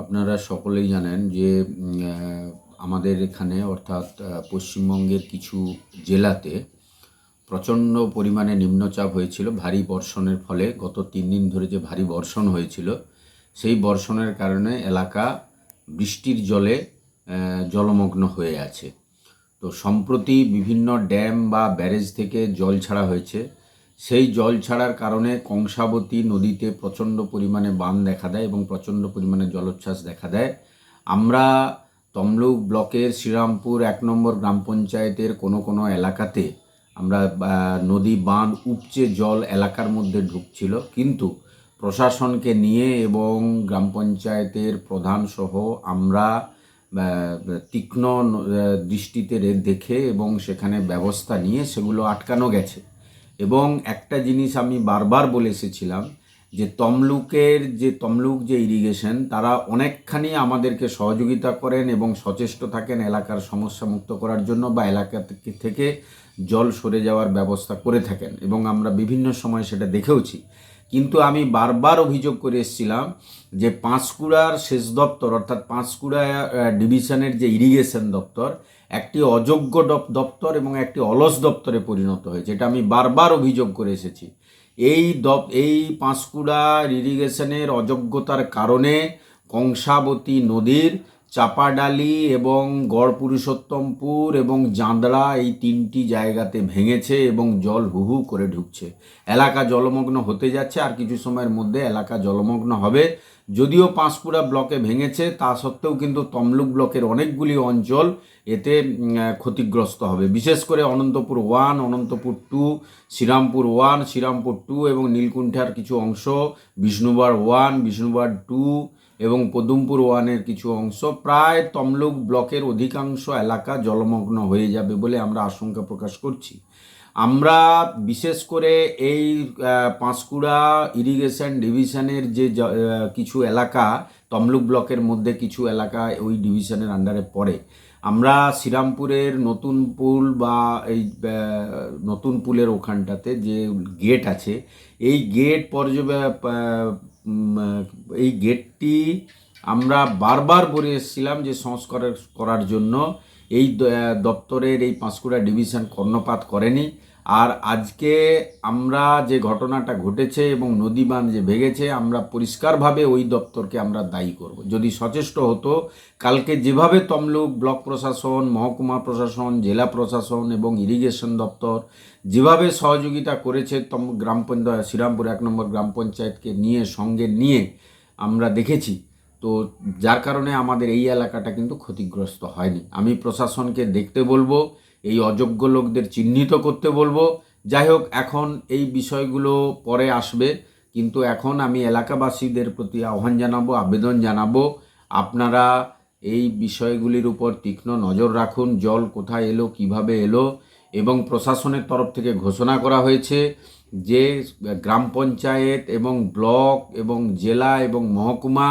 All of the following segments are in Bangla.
আপনারা সকলেই জানেন যে আমাদের এখানে অর্থাৎ পশ্চিমবঙ্গের কিছু জেলাতে প্রচণ্ড পরিমাণে নিম্নচাপ হয়েছিল, ভারী বর্ষণের ফলে গত তিন দিন ধরে যে ভারী বর্ষণ হয়েছিল, সেই বর্ষণের কারণে এলাকা বৃষ্টির জলে জলমগ্ন হয়ে আছে। তো সম্প্রতি বিভিন্ন ড্যাম বা ব্যারেজ থেকে জল ছাড়া হয়েছে সেই জল ছাড়ার কারণে কংসাবতী নদীতে প্রচণ্ড পরিমাণে বান দেখা দেয় এবং প্রচণ্ড পরিমাণে জলোচ্ছ্বাস দেখা দেয়। আমরা তমলুক ব্লকের শ্রীরামপুর এক নম্বর গ্রাম পঞ্চায়েতের কোনো কোনো এলাকাতে আমরা নদী বাঁধ উপচে জল এলাকার মধ্যে ঢুকছিল। কিন্তু প্রশাসনকে নিয়ে এবং গ্রাম পঞ্চায়েতের প্রধান সহ আমরা তীক্ষ্ণ দৃষ্টিতে দেখে এবং সেখানে ব্যবস্থা নিয়ে সেগুলো আটকানো গেছে। এবং একটা জিনিস আমি বারবার বলে এসেছিলাম যে তমলুকের যে তমলুক যে ইরিগেশন তারা অনেকখানি আমাদেরকে সহযোগিতা করেন এবং সচেষ্ট থাকেন এলাকার সমস্যা মুক্ত করার জন্য বা এলাকা থেকে- জল সরে যাওয়ার ব্যবস্থা করে থাকেন এবং আমরা বিভিন্ন সময় সেটা দেখেওছি। কিন্তু আমি বারবার অভিযোগ করে এসেছিলাম যে পাঁশকুড়ার শেষ দপ্তর, অর্থাৎ পাঁশকুড়া ডিভিশনের যে ইরিগেশন দপ্তর একটি অযোগ্য দপ- দপ্তর এবং একটি অলস দপ্তরে পরিণত হয়েছে এটা আমি বারবার অভিযোগ করে এসেছি। এই দপ এই পাঁশকুড়া ইরিগেশনের অযোগ্যতার কারণে কংসাবতী নদীর, চাপাডালি এবং গড় পুরুষোত্তমপুর এবং জাঁদড়া এই তিনটি জায়গাতে ভেঙেছে এবং জল হু হু করে ঢুকছে। এলাকা জলমগ্ন হতে যাচ্ছে, আর কিছু সময়ের মধ্যে এলাকা জলমগ্ন হবে। যদিও পাঁশকুড়া ব্লকে ভেঙেছে, তা সত্ত্বেও কিন্তু তমলুক ব্লকের অনেকগুলি অঞ্চল এতে ক্ষতিগ্রস্ত হবে। বিশেষ করে Anantapur one, Anantapur two, Srirampur one, Srirampur two এবং নীলকুণ্ঠার কিছু অংশ, বিষ্ণুবার ওয়ান, বিষ্ণুবার টু এবং পদুমপুর ওয়ানের কিছু অংশ, প্রায় তমলুক ব্লকের অধিকাংশ এলাকা জলমগ্ন হয়ে যাবে বলে আমরা আশঙ্কা প্রকাশ করছি। আমরা বিশেষ করে এই পাঁশকুড়া ইরিগেশন ডিভিশনের যে কিছু এলাকা, তমলুক ব্লকের মধ্যে কিছু এলাকা ওই ডিভিশনের আন্ডারে পড়ে। আমরা শ্রীরামপুরের নতুন পুল বা এই নতুন পুলের ওখানটাতে যে গেট আছে, এই গেট পর্যবে এই গেটটি আমরা বারবার বলে এসেছিলাম যে সংস্কার করার জন্য এই দপ্তরের এই পাঁশকুড়া ডিভিশন কর্ণপাত করেনি। আর আজকে আমরা যে ঘটনাটা ঘটেছে এবং নদী বাঁধ যে ভেঙেছে আমরা পরিষ্কারভাবে ওই দপ্তরকে আমরা দায়ী করব। যদি সচেষ্ট হতো, কালকে যেভাবে তমলুক ব্লক প্রশাসন, মহকুমা প্রশাসন, জেলা প্রশাসন এবং ইরিগেশন দপ্তর যেভাবে সহযোগিতা করেছে তম, গ্রাম পঞ্চায়েত, শ্রীরামপুর এক নম্বর গ্রাম পঞ্চায়েতকে নিয়ে, সঙ্গে নিয়ে আমরা দেখেছি তো যার কারণে আমাদের এই এলাকাটা কিন্তু ক্ষতিগ্রস্ত হয়নি। আমি প্রশাসনকে দেখতে বলব, এই অযোগ্য লোকদের চিহ্নিত করতে বলব। যাই হোক, এখন এই বিষয়গুলো পরে আসবে, কিন্তু এখন আমি এলাকাবাসীদের প্রতি আহ্বান জানাব, আবেদন জানাব, আপনারা এই বিষয়গুলির উপর তীক্ষ্ণ নজর রাখুন, জল কোথায় এলো, কীভাবে এলো, এবং প্রশাসনের তরফ থেকে ঘোষণা করা হয়েছে যে গ্রাম পঞ্চায়েত এবং ব্লক এবং জেলা এবং মহকুমা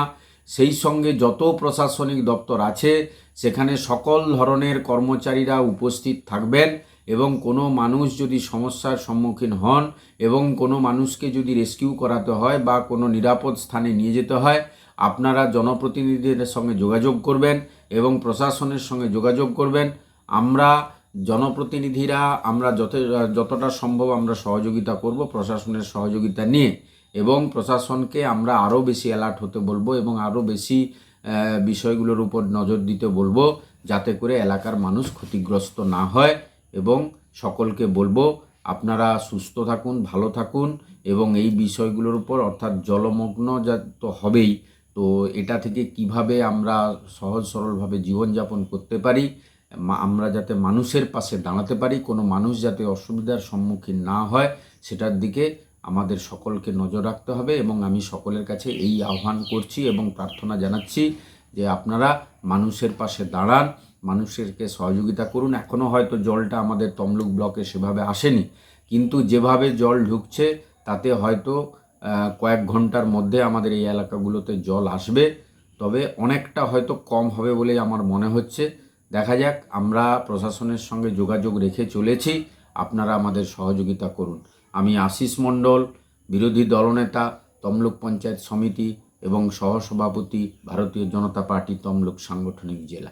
সেই সঙ্গে যত প্রশাসনিক দপ্তর আছে, সেখানে সকল ধরনের কর্মচারীরা উপস্থিত থাকবেন এবং কোনো মানুষ যদি সমস্যার সম্মুখীন হন এবং কোনো মানুষকে যদি রেস্কিউ করাতে হয় বা কোনো নিরাপদ স্থানে নিয়ে যেতে হয়, আপনারা জনপ্রতিনিধিদের সঙ্গে যোগাযোগ করবেন এবং প্রশাসনের সঙ্গে যোগাযোগ করবেন। আমরা জনপ্রতিনিধিরা, আমরা যত যতটা সম্ভব আমরা সহযোগিতা করব প্রশাসনের সহযোগিতা নিয়ে। এবং প্রশাসনকে আমরা আরও বেশি অ্যালার্ট হতে বলব এবং আরও বেশি বিষয়গুলোর উপর নজর দিতে বলব যাতে করে এলাকার মানুষ ক্ষতিগ্রস্ত না হয় এবং সকলকে বলব আপনারা সুস্থ থাকুন, ভালো থাকুন এবং এই বিষয়গুলোর উপর অর্থাৎ জলমগ্ন যা তো হবেই, তো এটা থেকে কীভাবে আমরা সহজ সরলভাবে জীবনযাপন করতে পারি আমরা যাতে মানুষের পাশে দাঁড়াতে পারি, কোনো মানুষ যাতে অসুবিধার সম্মুখীন না হয়, সেটার দিকে আমাদের সকলকে নজর রাখতে হবে এবং আমি সকলের কাছে এই আহ্বান করছি এবং প্রার্থনা জানাচ্ছি যে আপনারা মানুষের পাশে দাঁড়ান, মানুষেরকে সহযোগিতা করুন। এখনও হয়তো জলটা আমাদের তমলুক ব্লকে সেভাবে আসেনি, কিন্তু যেভাবে জল ঢুকছে, তাতে হয়তো কয়েক ঘণ্টার মধ্যে আমাদের এই এলাকাগুলোতে জল আসবে। তবে অনেকটা হয়তো কম হবে বলে আমার মনে হচ্ছে। দেখা যাক, আমরা প্রশাসনের সঙ্গে যোগাযোগ রেখে চলেছি। আপনারা আমাদের সহযোগিতা করুন। আমি আশিস মণ্ডল, বিরোধী দলনেতা, তমলুক পঞ্চায়েত সমিতি এবং সহসভাপতি ভারতীয় জনতা পার্টি তমলুক সাংগঠনিক জেলা।